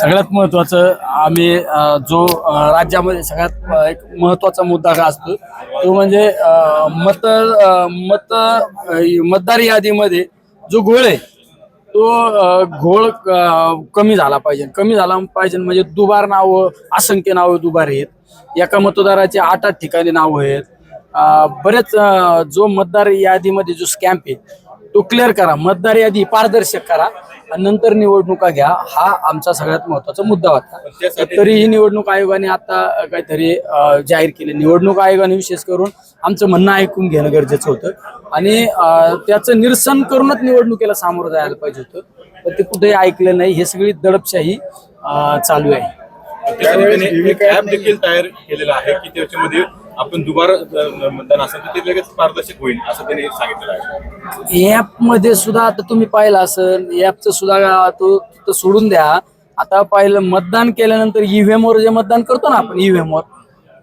सगळ्यात महत्वाचं आम्ही जो राज्यामध्ये सगळ्यात एक महत्त्वाचा मुद्दा का असतो तो म्हणजे मत मत मतदार यादीमध्ये जो घोळ आहे तो घोळ कमी झाला पाहिजे. कमी झाला पाहिजे म्हणजे दुबार नावं असंख्य नावं दुबार आहेत. एका मतदाराचे आठ आठ ठिकाणी नावं आहेत. बरेच जो मतदार यादीमध्ये जो स्कॅम्प आहे तो क्लिअर करा. मतदार यादी पारदर्शक करा. आणि नंतर निवडणुका घ्या. हा आमचा सगळ्यात महत्त्वाचा मुद्दा होता. तरीही निवडणूक आयोगाने आता काहीतरी जाहीर केले. निवडणूक आयोगाने विशेष करून आमचं म्हणणं ऐकून घेणं गरजेचं होतं. आणि त्याचं निरसन करूनच निवडणुकीला सामोरं जायला पाहिजे होतं. तर ते कुठेही ऐकलं नाही. हे सगळी दडपशाही चालू आहे. ऍप देखील तयार केलेला आहे की त्याच्यामध्ये आपण दुबार मतदान असेल तर ते लगेच पारदर्शक होईल असं त्यांनी आहे. ऍपमध्ये सुद्धा आता तुम्ही पाहिलं असेल ऍपचं सुद्धा तो तो सोडून द्या. आता पाहिलं मतदान केल्यानंतर ईव्हीएम वर जे मतदान करतो ना आपण ईव्हीएम वर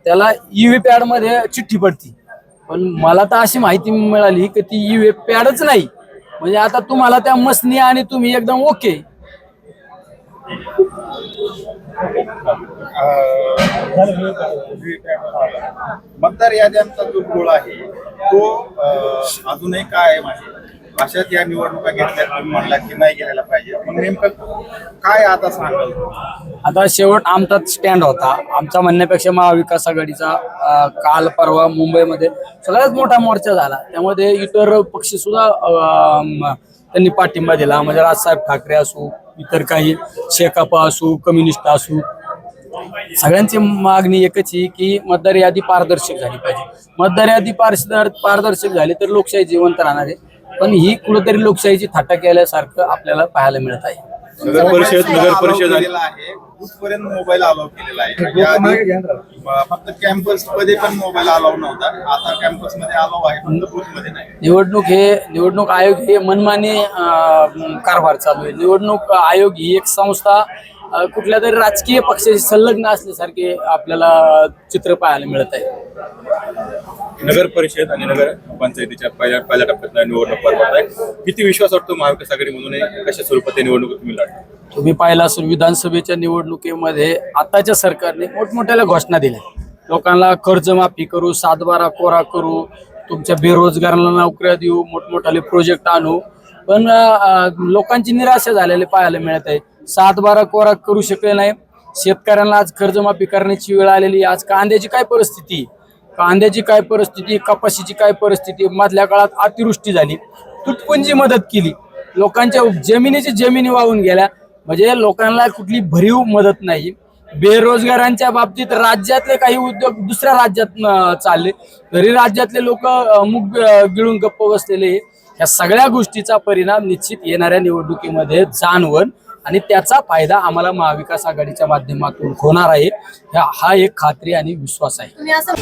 त्याला ईव्ही पॅडमध्ये चिठ्ठी पडती. पण मला तर अशी माहिती मिळाली की ती ईव्ही पॅडच नाही. म्हणजे आता तुम्हाला त्या मसनी आणि तुम्ही एकदम ओके मतदार याद्यांचा जो गोळ आहे तो अजूनही काय आहे. अशाच या निवडणुका घेतल्या तुम्ही म्हणला की नाही घ्यायला पाहिजे. मग नेमकं काय आता सांगाल? आता शेवट आमचाच स्टँड होता. आमचा म्हणण्यापेक्षा महाविकास आघाडीचा काल परवा मुंबईमध्ये सगळ्यात मोठा मोर्चा झाला. त्यामध्ये इतर पक्ष सुद्धा त्यांनी पाठिंबा दिला. म्हणजे राजसाहेब ठाकरे असू इतर काही शेकापा असू कम्युनिस्ट असू सगळ्यांची मागणी एकच आहे की मतदार यादी पारदर्शक झाली पाहिजे. मतदार यादी पारदर पारदर्शक झाली तर लोकशाही जिवंत राहणार आहे. पण ही कुठेतरी लोकशाहीची थाटा केल्यासारखं आपल्याला पाहायला मिळत आहे. नगर परिषद नगर परिषद आणि आहे. बुथपर्यंत मोबाईल अलाव केलेला आहे. फक्त कॅम्पसमध्ये पण मोबाईल अलाव नव्हता. आता कॅम्पसमध्ये अलाव आहे फक्त बूथमध्ये नाही. निवडणूक हे निवडणूक आयोग हे मनमानी अं, कारभार चालू आहे. निवडणूक आयोग ही एक संस्था अं, कुठल्या तरी राजकीय पक्षाशी संलग्न असल्यासारखे आपल्याला चित्र पाहायला मिळत आहे. नगर परिषद आणि नगर पंचायतीच्या पहिल्या पहिल्या टप्प्यात निवडणूक पार पडत आहे. किती विश्वास वाटतो महाविकास आघाडी म्हणून कशा स्वरूपात निवडणूक तुम्ही लढता तुम्ही पाहिला असून विधानसभेच्या निवडणुकीमध्ये आताच्या सरकारने मोठमोठ्याला घोषणा दिल्या. लोकांना कर्जमाफी करू सातबारा कोरा करू तुमच्या बेरोजगारांना नोकऱ्या देऊ मोठमोठाले प्रोजेक्ट आणू. पण लोकांची निराशा झालेली पाहायला मिळत आहे. सातबारा कोरा करू शकले नाही. शेतकऱ्यांना आज कर्जमाफी करण्याची वेळ आलेली आज कांद्याची काय परिस्थिती? आहे? कांद्याची काय परिस्थिती कपाशीची काय परिस्थिती मधल्या काळात अतिवृष्टी झाली. तुटपुंजी मदत केली. लोकांच्या जमिनीची जमिनी वाहून गेल्या. म्हणजे लोकांना कुठली भरीव मदत नाही. बेरोजगारांच्या बाबतीत राज्यातले काही उद्योग दुसऱ्या राज्यात चालले. तरी राज्यातले लोक मुग गिळून गप्प बसलेले. या ह्या सगळ्या गोष्टीचा परिणाम निश्चित येणाऱ्या निवडणुकीमध्ये जाणवण आणि त्याचा फायदा आम्हाला महाविकास आघाडीच्या माध्यमातून होणार आहे. हा एक खात्री आणि विश्वास आहे. तुम्ही असं